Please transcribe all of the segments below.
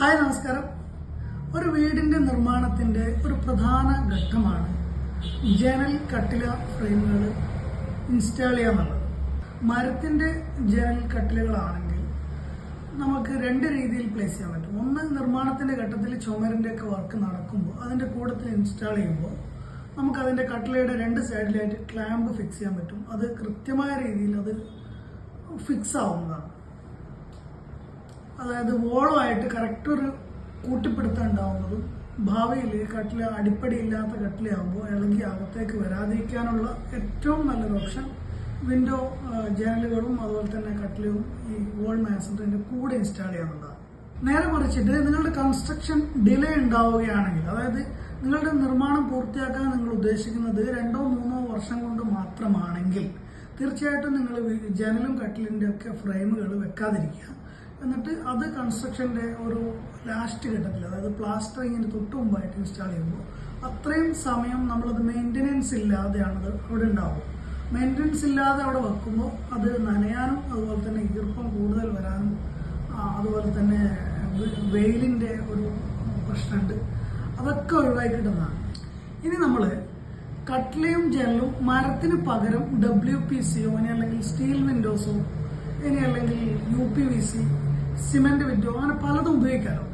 Hi നമസ്കാരം. ഒരു വീടിന്റെ നിർമ്മാണത്തിന്റെ ഒരു പ്രധാന ഘട്ടമാണ് ജനൽ കട്ടില ഫ്രെയിമുകൾ ഇൻസ്റ്റാൾ ചെയ്യാന്നുള്ളത് മരത്തിന്റെ ജനൽ കട്ടിലുകളാണെങ്കിൽ നമുക്ക് രണ്ട് രീതിയിൽ പ്ലേസ് ചെയ്യാൻ പറ്റും. ഒന്ന് നിർമ്മാണത്തിന്റെ ഘട്ടത്തിൽ ചുമരിന്റെ ഒക്കെ വർക്ക് നടക്കുമ്പോൾ അതിന്റെ കൂട്ടത്തിൽ ഇൻസ്റ്റാൾ ചെയ്യുമ്പോൾ നമുക്ക് അതിന്റെ കട്ടിലയുടെ രണ്ട് സൈഡിലായിട്ട് ക്ലാമ്പ് ഫിക്സ് ചെയ്യാൻ പറ്റും. അത് കൃത്യമായ രീതിയിൽ അത് ഫിക്സ് ആവുന്നതാണ്. അതായത് വോളുമായിട്ട് കറക്റ്റ് ഒരു കൂട്ടിപ്പിടുത്തം ഉണ്ടാവുന്നതും ഭാവിയിൽ കട്ടില അടിപ്പടി ഇല്ലാത്ത കട്ടിലയാകുമ്പോൾ ഇളകി അകത്തേക്ക് വരാതിരിക്കാനുള്ള ഏറ്റവും നല്ലൊരു ഓപ്ഷൻ വിൻഡോ ജനലുകളും അതുപോലെ തന്നെ കട്ടിലും ഈ വോൾ മാസറിന്റെ കൂടെ ഇൻസ്റ്റാൾ ചെയ്യാനുള്ളതാണ് നേരെ മറിച്ചിട്ട് നിങ്ങളുടെ കൺസ്ട്രക്ഷൻ ഡിലേ ഉണ്ടാവുകയാണെങ്കിൽ അതായത് നിങ്ങളുടെ നിർമ്മാണം പൂർത്തിയാക്കാൻ നിങ്ങൾ ഉദ്ദേശിക്കുന്നത് രണ്ടോ മൂന്നോ വർഷം കൊണ്ട് മാത്രമാണെങ്കിൽ തീർച്ചയായിട്ടും നിങ്ങൾ ജനലും കട്ടിലിന്റെ ഒക്കെ ഫ്രെയിമുകൾ വെക്കാതിരിക്കുക. എന്നിട്ട് അത് കൺസ്ട്രക്ഷന്റെ ഒരു ലാസ്റ്റ് ഘട്ടത്തിൽ അതായത് പ്ലാസ്റ്ററിങ്ങിന് തൊട്ട് മുമ്പായിട്ട് ഇൻസ്റ്റാൾ ചെയ്യുമ്പോൾ അത്രയും സമയം നമ്മളത് മെയിന്റനൻസ് ഇല്ലാതെയാണത് അവിടെ ഉണ്ടാവും മെയിന്റനൻസ് ഇല്ലാതെ അവിടെ വെക്കുമ്പോൾ അത് നനയാനും അതുപോലെ തന്നെ ഈർപ്പം കൂടുതൽ വരാനും അതുപോലെ തന്നെ വെയിലിന്റെ ഒരു പ്രശ്നമുണ്ട്. അതൊക്കെ ഒഴിവാക്കി കിട്ടുന്നതാണ്. ഇനി നമ്മൾ കട്ട്ലയും ജെല്ലും മരത്തിന് പകരം ഡബ്ല്യു പി സിയോ ഇനി അല്ലെങ്കിൽ സ്റ്റീൽ വിൻഡോസോ ഇനി അല്ലെങ്കിൽ U P V C cement window അങ്ങനെ പലതും ഉപയോഗിക്കാമല്ലോ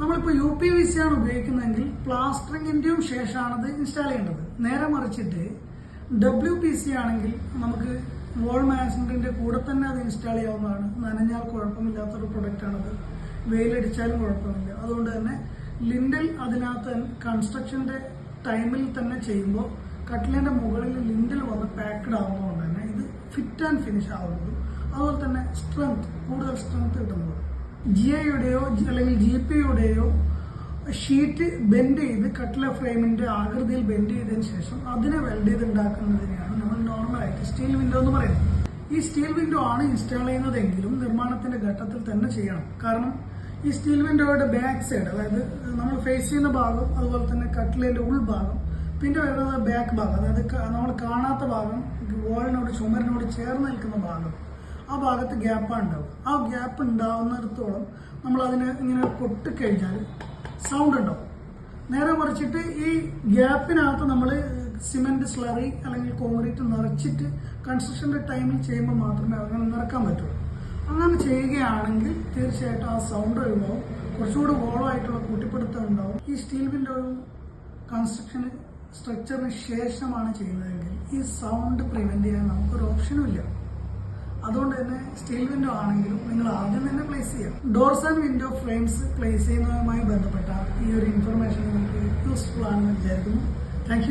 നമ്മളിപ്പോൾ യു പി വി സി ആണ് ഉപയോഗിക്കുന്നതെങ്കിൽ പ്ലാസ്റ്ററിങ്ങിന്റെയും ശേഷമാണത് ഇൻസ്റ്റാൾ ചെയ്യേണ്ടത്. നേരെ മറിച്ചിട്ട് ഡബ്ല്യു പി സി ആണെങ്കിൽ നമുക്ക് വോൾ മാസറിന്റെ കൂടെ തന്നെ അത് ഇൻസ്റ്റാൾ ചെയ്യാവുന്നതാണ്. നനഞ്ഞാൽ കുഴപ്പമില്ലാത്തൊരു പ്രൊഡക്റ്റ് ആണത്. വെയിലടിച്ചാലും കുഴപ്പമില്ല. അതുകൊണ്ട് തന്നെ ലിൻഡൽ അതിനകത്ത് കൺസ്ട്രക്ഷന്റെ ടൈമിൽ തന്നെ ചെയ്യുമ്പോൾ കട്ടിലിന്റെ മുകളിൽ ലിൻഡൽ വന്ന് പാക്ക്ഡ് ആവുന്നതുകൊണ്ട് തന്നെ ഇത് ഫിറ്റ് ആൻഡ് ഫിനിഷ് ആവുന്നതും. അതുപോലെ തന്നെ സ്ട്രെങ്ത് കൂടുതൽ സ്ട്രെങ്ത് കിട്ടുന്നത് ജി ഐയുടെയോ അല്ലെങ്കിൽ ജി പി യുടെയോ ഷീറ്റ് ബെൻഡ് ചെയ്ത് കട്ടില ഫ്രെയിമിന്റെ ആകൃതിയിൽ ബെൻഡ് ചെയ്തതിനു ശേഷം അതിനെ വെൽഡ് ചെയ്ത് ഉണ്ടാക്കുന്നതിനെയാണ് നമ്മൾ നോർമലായിട്ട് സ്റ്റീൽ വിൻഡോ എന്ന് പറയുന്നത്. ഈ സ്റ്റീൽ വിൻഡോ ആണ് ഇൻസ്റ്റാൾ ചെയ്യുന്നതെങ്കിലും നിർമ്മാണത്തിന്റെ ഘട്ടത്തിൽ തന്നെ ചെയ്യണം. കാരണം ഈ സ്റ്റീൽ വിൻഡോയുടെ ബാക്ക് സൈഡ് അതായത് നമ്മൾ ഫേസ് ചെയ്യുന്ന ഭാഗം അതുപോലെ തന്നെ കട്ടിലിന്റെ ഉൾഭാഗം പിന്നെ വരുന്നത് ബാക്ക് ഭാഗം അതായത് നമ്മൾ കാണാത്ത ഭാഗം വോളിനോട് ചുമരിനോട് ചേർന്ന് നിൽക്കുന്ന ഭാഗം. ആ ഭാഗത്ത് ഗ്യാപ്പാണ് ഉണ്ടാവും ആ ഗ്യാപ്പ് ഉണ്ടാവുന്നിടത്തോളം നമ്മൾ അതിനെ ഇങ്ങനെ കൊട്ടിക്കഴിഞ്ഞാൽ സൗണ്ട് ഉണ്ടാവും. നേരെ മറിച്ചിട്ട് ഈ ഗ്യാപ്പിനകത്ത് നമ്മൾ സിമെന്റ് സ്ലറി അല്ലെങ്കിൽ കോൺക്രീറ്റ് നിറച്ചിട്ട് കൺസ്ട്രക്ഷന്റെ ടൈമിൽ ചെയ്യുമ്പോൾ മാത്രമേ അങ്ങനെ നിറക്കാൻ പറ്റുള്ളൂ. അങ്ങനെ ചെയ്യുകയാണെങ്കിൽ തീർച്ചയായിട്ടും ആ സൗണ്ട് വരുമ്പോൾ കുറച്ചുകൂടി ഓളമായിട്ടുള്ള കൂട്ടിപ്പിടുത്തം ഉണ്ടാവും. ഈ സ്റ്റീൽ വിൻഡോ കൺസ്ട്രക്ഷന് സ്ട്രക്ചറിന് ശേഷമാണ് ചെയ്യുന്നതെങ്കിൽ ഈ സൗണ്ട് പ്രിവെന്റ് ചെയ്യാൻ നമുക്കൊരു ഓപ്ഷനും ഇല്ല. അതുകൊണ്ട് തന്നെ സ്റ്റീൽ വിൻഡോ ആണെങ്കിലും നിങ്ങൾ ആദ്യം തന്നെ പ്ലേസ് ചെയ്യാം. Doors and window frames place ചെയ്യുന്നതുമായി ബന്ധപ്പെട്ട ഈ ഒരു ഇൻഫർമേഷൻ നിങ്ങൾക്ക് യൂസ്ഫുൾ ആണെന്ന് വിചാരിക്കുന്നു. താങ്ക്